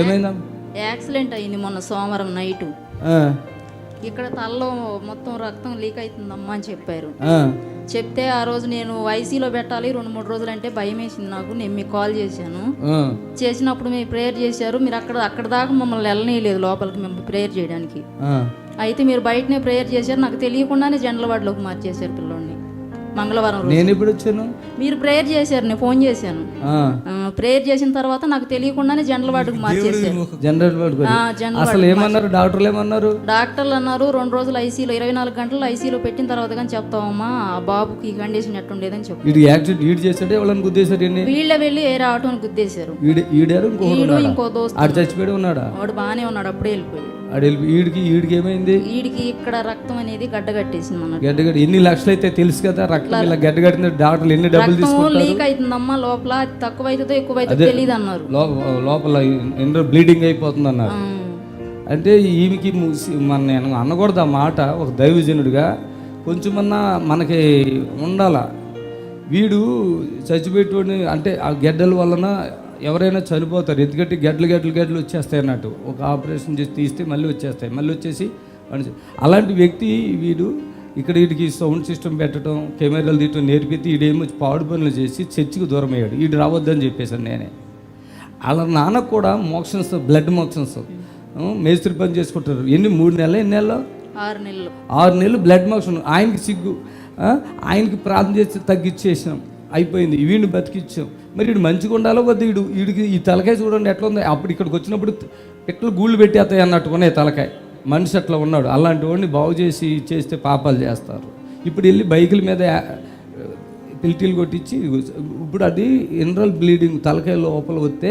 ఏమైందా యాక్సిడెంట్ అయింది మొన్న సోమవారం నైటు ఇక్కడ తలలో మొత్తం రక్తం లీక్ అవుతుందమ్మా అని చెప్పారు. చెప్తే ఆ రోజు నేను ఐసీలో పెట్టాలి రెండు మూడు రోజులు అంటే భయం వేసింది నాకు. నేను మీకు కాల్ చేశాను. చేసినప్పుడు మీరు ప్రేయర్ చేశారు. మీరు అక్కడ అక్కడ దాకా మమ్మల్ని వెళ్ళనీయలేదు లోపలికి మేము ప్రేయర్ చేయడానికి. అయితే మీరు బయటనే ప్రేయర్ చేశారు. నాకు తెలియకుండానే జనరల్ వార్డులోకి మార్చేశారు పిల్లోడిని. మంగళవారం నేను ఎప్పుడు వచ్చాను? మీరు ప్రేయర్ చేశారు నేను ఫోన్ చేశాను. ఆ. ప్రేయర్ చేసిన తర్వాత నాకు తెలియకుండానే జనరల్ వార్డుకి మార్చేశారు. జనరల్ వార్డుకి ఆ, వచ్చి. జనరల్ అసలు ఏమన్నారు? డాక్టర్లు ఏమన్నారు? డాక్టర్లు అన్నారు రెండు రోజులు ఐసీలో ఇరవై నాలుగు గంటలు ఐసీలో పెట్టిన తర్వాత కానీ చెప్తామమ్మా ఆ బాబుకి ఈ కండిషన్ ఎట్టుండేదని చెప్పు. వీడు యాక్సిడెంట్ ఈడు చేసాడే ఈయన్ని? వీళ్ళే వెళ్ళి వేరే ఆటోని గుద్దేశారు. ఈడారు ఉన్నాడా? ఇంకో దోస్తు ఆడు చచ్చిపోయాడు ఉన్నాడా? వాడు బాగానే ఉన్నాడు అప్పుడే వెళ్ళిపోయాడు. ఈడికి ఈడికి ఏమైంది? వీడికి ఇక్కడ రక్తం అనేది గడ్డ కట్టేసింది గడ్డగడ్డ ఎన్ని లక్షలు అయితే తెలుసు కదా రక్తం ఇలా గడ్డగట్టిన డాక్టర్లు ఎన్ని డబ్బులు తీసుకుంటారు? లీక్ అవుతుందమ్మా లోపల అది తక్కువ అవుతుందో ఎక్కువ అవుతుందో తెలియదు అన్నారు లోపల ఇంటర్ బ్లీడింగ్ అయిపోతుంది అన్నారు. అంటే ఈమెకి మన నేను అనకూడదు ఆ మాట ఒక దైవజనుడిగా కొంచెమన్నా మనకి ఉండాల? వీడు చచ్చిపెట్టుని అంటే ఆ గెడ్డల వలన ఎవరైనా చనిపోతారు ఎందుకంటే గెడ్లు గెడ్లు గెడ్లు వచ్చేస్తాయి అన్నట్టు. ఒక ఆపరేషన్ చేసి తీస్తే మళ్ళీ వచ్చేస్తాయి. మళ్ళీ వచ్చేసి అలాంటి వ్యక్తి వీడు ఇక్కడ వీడికి సౌండ్ సిస్టమ్ పెట్టడం కెమెరాలు తీయటం నేర్పితే వీడేమో పాడు పనులు చేసి చర్చికి దూరం అయ్యాడు వీడు రావద్దని చెప్పేశాను నేనే. వాళ్ళ నాన్న కూడా మోక్షన్స్ బ్లడ్ మోక్షన్స్ మేస్త్రి పని చేసుకుంటారు. ఎన్ని మూడు నెలలు ఎన్ని నెలలు? ఆరు నెలలు. ఆరు నెలలు బ్లడ్ మోక్షన్. ఆయనకి సిగ్గు? ఆయనకి ప్రార్థన చేసి తగ్గిచ్చేసాం అయిపోయింది. వీడిని బతికిచ్చాం. మరి వీడు మంచిగా ఉండాలో వద్దు వీడు వీడికి ఈ తలకాయ చూడండి ఎట్లా ఉంది. అప్పుడు ఇక్కడికి వచ్చినప్పుడు పిట్టలు గూళ్ళు పెట్టేస్తాయి అన్నట్టుకునే తలకాయ. మనిషి అట్లా ఉన్నాడు. అలాంటి వాడిని బాగు చేసి చేస్తే పాపాలు చేస్తారు. ఇప్పుడు వెళ్ళి బైకుల మీద పిల్టీలు కొట్టించి ఇప్పుడు అది ఇన్రల్ బ్లీడింగ్ తలకాయ లోపల వస్తే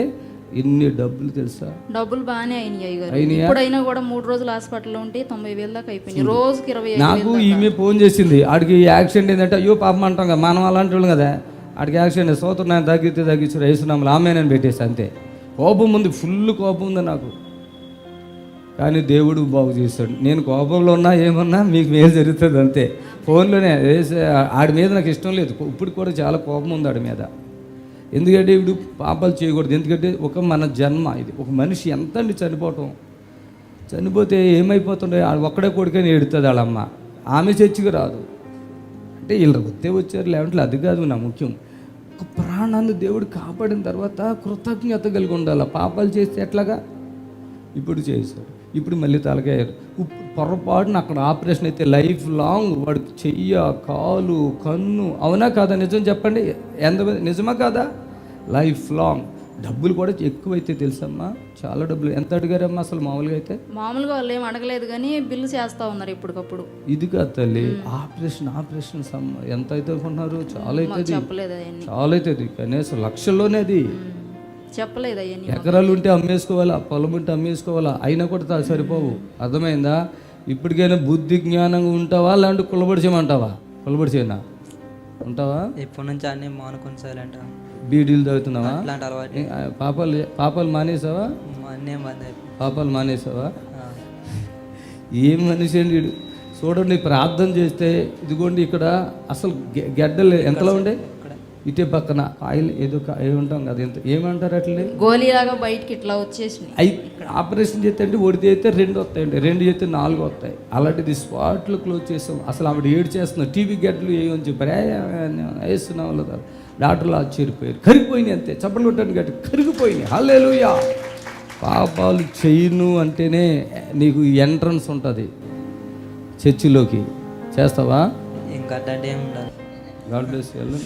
ఎన్ని డబ్బులు తెలుసా? డబ్బులు బాగానే అయినాయి? ఇప్పుడైనా కూడా మూడు రోజులు హాస్పిటల్లో ఉంటే తొంభై వేల దాకా అయిపోయింది రోజుకి ఇరవై నాకు ఈమె ఫోన్ చేసింది. ఆడికి యాక్సిడెంట్ ఏంటంటే అయ్యో పాపం అంటాం కదా. మనం అలాంటి వాళ్ళం కదా. ఆడికి యాక్సిడెంట్ సోతురు నేను తగ్గితే తగ్గించారు వేస్తున్నాము ఆమె నేను పెట్టేసి అంతే. కోపం ఉంది ఫుల్ కోపం ఉంది నాకు. కానీ దేవుడు బాగు చేస్తాడు. నేను కోపంలో ఉన్నా ఏమన్నా మీకు మేలు జరుగుతుంది అంతే. ఫోన్లోనే వేసే ఆడి మీద నాకు ఇష్టం లేదు. ఇప్పుడు కూడా చాలా కోపం ఉంది ఆడి మీద. ఎందుకంటే ఇప్పుడు పాపాలు చేయకూడదు. ఎందుకంటే ఒక మన జన్మ ఇది. ఒక మనిషి ఎంత అండి చనిపోవటం. చనిపోతే ఏమైపోతుండే? ఒక్కడే కొడుకని ఏడుతుంది వాళ్ళమ్మ ఆమె చర్చికి రాదు. అంటే వీళ్ళు వస్తే వచ్చారు లేవంటే అది కాదు నా ముఖ్యం. ఒక ప్రాణాన్ని దేవుడు కాపాడిన తర్వాత కృతజ్ఞత కలిగి ఉండాలి. పాపాలు చేస్తే ఎట్లాగా? ఇప్పుడు చేశారు ఇప్పుడు మళ్ళీ తలకాయారు. పొరపాటున అక్కడ ఆపరేషన్ అయితే లైఫ్ లాంగ్ వాడికి చెయ్య కాలు కన్ను అవునా కాదా? నిజం చెప్పండి. ఎంత నిజమా కాదా? Life long. డబ్బులు కూడా ఎక్కువైతే తెలుసమ్మా. చాలా డబ్బులు. ఎంత అడిగారమ్మా అసలు మామూలుగా అయితే? మామూలుగా వాళ్ళు ఏం అడగలేదు కానీ బిల్లు చేస్తా ఉన్నారు ఇప్పటికప్పుడు. ఇది కాదు తల్లి ఆపరేషన్ ఆపరేషన్ ఎంత అయితే అనుకుంటున్నారు? చాలా అవుతుంది చెప్పలేదు చాలా అవుతుంది కనీసం లక్షల్లోనే అది. చెప్పలేదు ఎకరాలు ఉంటే అమ్మేసుకోవాలా? పొలం ఉంటే అమ్మేసుకోవాలా? అయినా కూడా సరిపోవు. అర్థమైందా? ఇప్పటికైనా బుద్ధి జ్ఞానంగా ఉంటావా? లేదంటే కులబడిచేయమంటావా కులబడిచేయనా ఉంటావా? ఇప్పటి నుంచి అన్ని మానుకొని సైలెంట్ బీడీలు తాగుతున్నావా? ఇట్లాంటి అలవాటు పాపాలు పాపాలు మానేసావా? అన్నీ అయిపోయి పాపాలు మానేసావా? ఏం మనిషి అండి చూడండి ప్రార్థన చేస్తే ఇదిగోండి ఇక్కడ అసలు గెడ్డలు ఎంతలో ఉండే? ఇటే పక్కన ఆయిల్ ఏదో ఏమంటాం కదా ఎంత ఏమంటారు అట్లే గోలీలాగా బయటికి ఇట్లా వచ్చేసినాయి అయి ఆపరేషన్ చేస్తే అంటే ఒడితే అయితే రెండు వస్తాయండి. రెండు చేస్తే నాలుగు వస్తాయి. అలాంటిది స్పాట్లు క్లోజ్ చేసాం. అసలు ఆవిడ ఏడు చేస్తున్నాం టీవీ గడ్డలు ఏమని చెప్పారు వేస్తున్నాం వాళ్ళు డాక్టర్లు ఆశ్చర్యపోయారు కరిగిపోయినాయి అంతే. చప్పట్లు కొట్టండి గట్టి కరిగిపోయినాయి. హల్లేలుయా! పాపాలు చేయను అంటేనే నీకు ఎంట్రన్స్ ఉంటుంది చర్చిలోకి. చేస్తావా? ఇంకా గాడ్ బ్లెస్ వెళ్ళు